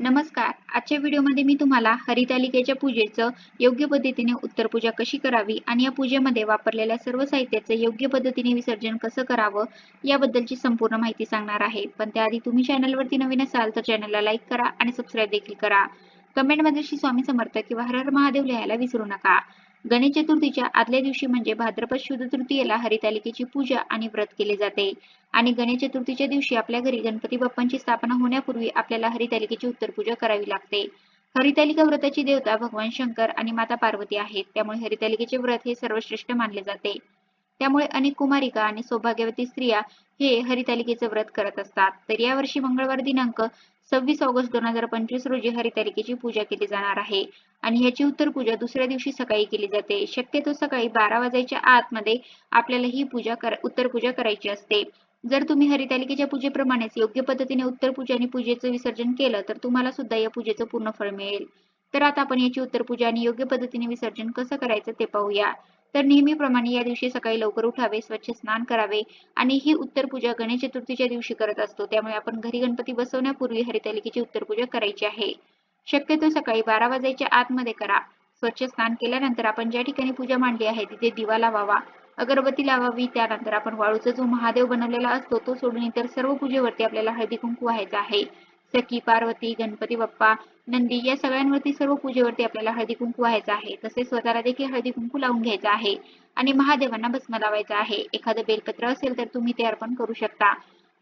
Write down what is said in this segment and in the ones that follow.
नमस्कार. आजच्या व्हिडिओमध्ये मी तुम्हाला हरितालिकेच्या पूजेचं योग्य पद्धतीने उत्तर पूजा कशी करावी आणि या पूजेमध्ये वापरलेल्या सर्व साहित्याचं योग्य पद्धतीने विसर्जन कसं करावं याबद्दलची संपूर्ण माहिती सांगणार आहे. पण त्याआधी तुम्ही चॅनलवरती नवीन असाल तर चॅनलला लाईक करा आणि सबस्क्राईब देखील करा. कमेंटमध्ये श्री स्वामी समर्थ किंवा हर हर महादेव लिहायला विसरू नका. गणेश चतुर्थीच्या आदल्या दिवशी म्हणजे भाद्रपद शुद्ध तृतीयेला हरितालिकेची पूजा आणि व्रत केले जाते. आणि गणेश चतुर्थीच्या दिवशी आपल्या घरी गणपती बाप्पांची स्थापना होण्यापूर्वी आपल्याला हरितालिकेची उत्तर पूजा करावी लागते. हरितालिका व्रताची देवता भगवान शंकर आणि माता पार्वती आहेत. त्यामुळे हरितालिकेचे व्रत हे सर्वश्रेष्ठ मानले जाते. त्यामुळे अनेक कुमारिका आणि सौभाग्यवती स्त्रिया हे हरितालिकेचे व्रत करत असतात. तर यावर्षी मंगळवार दिनांक सव्वीस ऑगस्ट दोन हजार पंचवीस रोजी हरितालिकेची पूजा केली जाणार आहे. आणि ह्याची उत्तर पूजा दुसऱ्या दिवशी सकाळी केली जाते. शक्यतो सकाळी बारा वाजायच्या आतमध्ये आपल्याला ही पूजा कर उत्तर पूजा करायची असते. जर तुम्ही हरितालिकेच्या पूजेप्रमाणेच योग्य पद्धतीने उत्तर पूजा आणि पूजेचं विसर्जन केलं तर तुम्हाला सुद्धा या पूजेचं पूर्ण फळ मिळेल. तर आता आपण याची उत्तर पूजा आणि योग्य पद्धतीने विसर्जन कसं करायचं ते पाहूया. तर नेहमीप्रमाणे या दिवशी सकाळी लवकर उठावे स्वच्छ स्नान करावे आणि ही उत्तर पूजा गणेश चतुर्थीच्या दिवशी करत असतो. त्यामुळे आपण घरी गणपती बसवण्यापूर्वी हरितालिकेची उत्तर पूजा करायची आहे. शक्यतो सकाळी बारा वाजायच्या आतमध्ये करा. स्वच्छ स्नान केल्यानंतर आपण ज्या ठिकाणी पूजा मांडली आहे तिथे दिवा लावावा. अगरबत्ती लावावी. त्यानंतर आपण वाळूचा जो महादेव बनवलेला असतो तो सोडून इतर सर्व पूजेवरती आपल्याला हळदी कुंकू व्हायचा आहे. सखी पार्वती गणपती बाप्पा नंदी या सगळ्यांवरती सर्व पूजेवरती आपल्याला हळदी कुंकू व्हायचा आहे. तसेच स्वतःला देखील हळदी कुंकू लावून घ्यायचा आहे आणि महादेवांना भस्म लावायचा आहे. एखादं बेलपत्र असेल तर तुम्ही ते अर्पण करू शकता.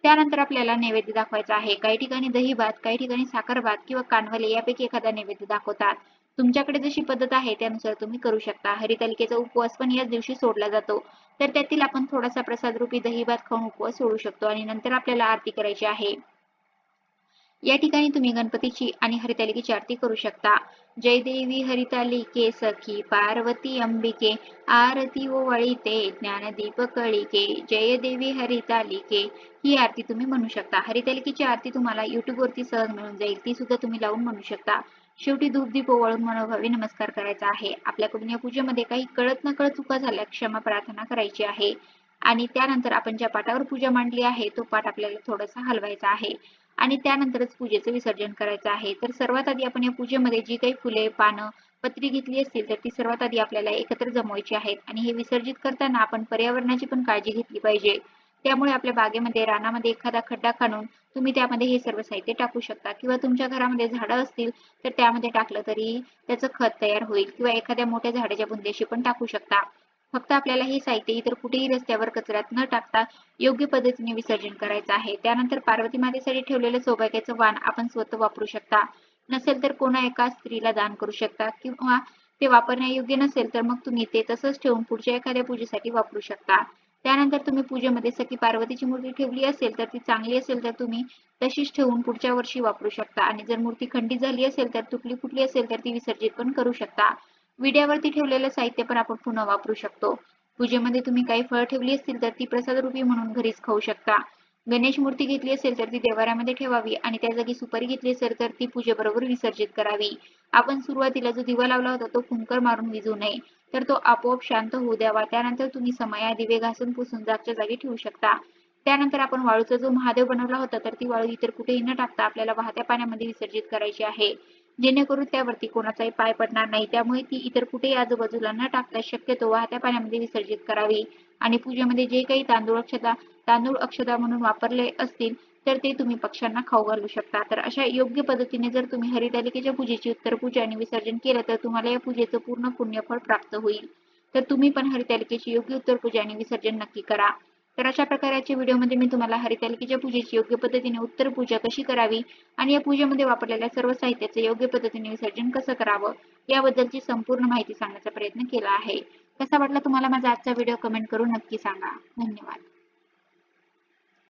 त्यानंतर आपल्याला नैवेद्य दाखवायचा आहे. काही ठिकाणी दही भात काही ठिकाणी साखर भात किंवा कानवले यापैकी एखादा नैवेद्य दाखवतात. तुमच्याकडे जशी पद्धत आहे त्यानुसार तुम्ही करू शकता. हरितालिकेचा उपवास पण याच दिवशी सोडला जातो. तर त्यातील आपण थोडासा प्रसाद रूपी दही भात खाऊन उपवास सोडू शकतो आणि नंतर आपल्याला आरती करायची आहे. या ठिकाणी तुम्ही गणपतीची आणि हरितालिकेची आरती करू शकता. जय देवी हरितालिके सखी पार्वती अंबिके आरती ओवाळीते ज्ञानदीप कळिके जय देवी हरितालिके. ही आरती तुम्ही म्हणू शकता. हरितालिकेची आरती तुम्हाला युट्यूब वरती सहज मिळून जाईल. ती सुद्धा तुम्ही लावून म्हणू शकता. शेवटी धूप दीप ओवाळून मनोभावी नमस्कार करायचा आहे. आपल्याकडून या पूजेमध्ये काही कळत न कळत चुका झाल्या क्षमा प्रार्थना करायची आहे. आणि त्यानंतर आपण ज्या पाठावर पूजा मांडली आहे तो पाठ आपल्याला थोडासा हलवायचा आहे. आणि त्यानंतरच पूजेचं विसर्जन करायचं आहे. तर सर्वात आधी आपण या पूजेमध्ये जी काही फुले पानं पत्री घेतली असतील तर ती सर्वात आधी आपल्याला एकत्र जमवायची आहेत. आणि हे विसर्जित करताना आपण पर्यावरणाची पण काळजी घेतली पाहिजे. त्यामुळे आपल्या बागेमध्ये रानामध्ये एखादा खड्डा खणून तुम्ही त्यामध्ये हे सर्व साहित्य टाकू शकता. किंवा तुमच्या घरामध्ये झाडं असतील तर त्यामध्ये टाकलं तरी त्याचं खत तयार होईल. किंवा एखाद्या मोठ्या झाडाच्या बुंदेशी पण टाकू शकता. फक्त आपल्याला हे साहित्य इतर कुठेही रस्त्यावर कचऱ्यात न टाकता योग्य पद्धतीने विसर्जन करायचं आहे. त्यानंतर पार्वती मातेसाठी ठेवलेलं सौभाग्याचं वाण आपण स्वतः वापरू शकता. नसेल तर कोणा एका स्त्रीला दान करू शकता किंवा ते वापरण्यायोग्य नसेल तर मग तुम्ही ते तसंच ठेवून पुढच्या एखाद्या पूजेसाठी वापरू शकता. त्यानंतर तुम्ही पूजेमध्ये सखी पार्वतीची मूर्ती ठेवली असेल तर ती चांगली असेल तर तुम्ही तशीच ठेवून पुढच्या वर्षी वापरू शकता. आणि जर मूर्ती खंडित झाली असेल तर तुटली फुटली असेल तर ती विसर्जित पण करू शकता. विड्यावरती ठेवलेलं साहित्य पण आपण पुन्हा वापरू शकतो. पूजेमध्ये तुम्ही काही फळ ठेवली असतील तर ती प्रसाद रूपी म्हणून घरीच खाऊ शकता. गणेश मूर्ती घेतली असेल तर ती देवाऱ्यामध्ये ठेवावी आणि त्या जागी सुपारी घेतली असेल तर ती पूजेबरोबर विसर्जित करावी. आपण सुरुवातीला जो दिवा लावला होता तो कुंकर मारून विजू नये. तर तो आपोआप शांत होऊ द्यावा. त्यानंतर तुम्ही समया दिवे घासून पुसून जागच्या जागी ठेवू शकता. त्यानंतर आपण वाळूचा जो महादेव बनवला होता तर ती वाळू इतर कुठेही न टाकता आपल्याला वाहत्या पाण्यामध्ये विसर्जित करायची आहे. जेणेकरून त्यावरती कोणाचाही पाय पडणार नाही. त्यामुळे ती इतर कुठेही आजूबाजूला न टाकता शक्यतो वाहत्या पाण्यामध्ये विसर्जित करावी. आणि पूजेमध्ये जे काही तांदूळ अक्षता तांदूळ अक्षता म्हणून वापरले असतील तर ते तुम्ही पक्ष्यांना खाऊ घालू शकता. तर अशा योग्य पद्धतीने जर तुम्ही हरितालिकेच्या पूजेची उत्तर पूजा आणि विसर्जन केलं तर तुम्हाला या पूजेचं पूर्ण पुण्यफळ प्राप्त होईल. तर तुम्ही पण हरितालिकेची योग्य उत्तर पूजा आणि विसर्जन नक्की करा. तर अशा प्रकारच्या व्हिडिओमध्ये मी तुम्हाला हरितालिकेच्या पूजेची योग्य पद्धतीने उत्तर पूजा कशी करावी आणि या पूजेमध्ये वापरलेल्या सर्व साहित्याचे योग्य पद्धतीने विसर्जन कसं करावं याबद्दलची संपूर्ण माहिती सांगण्याचा प्रयत्न केला आहे. कसा वाटला तुम्हाला माझा आजचा व्हिडिओ कमेंट करून नक्की सांगा. धन्यवाद.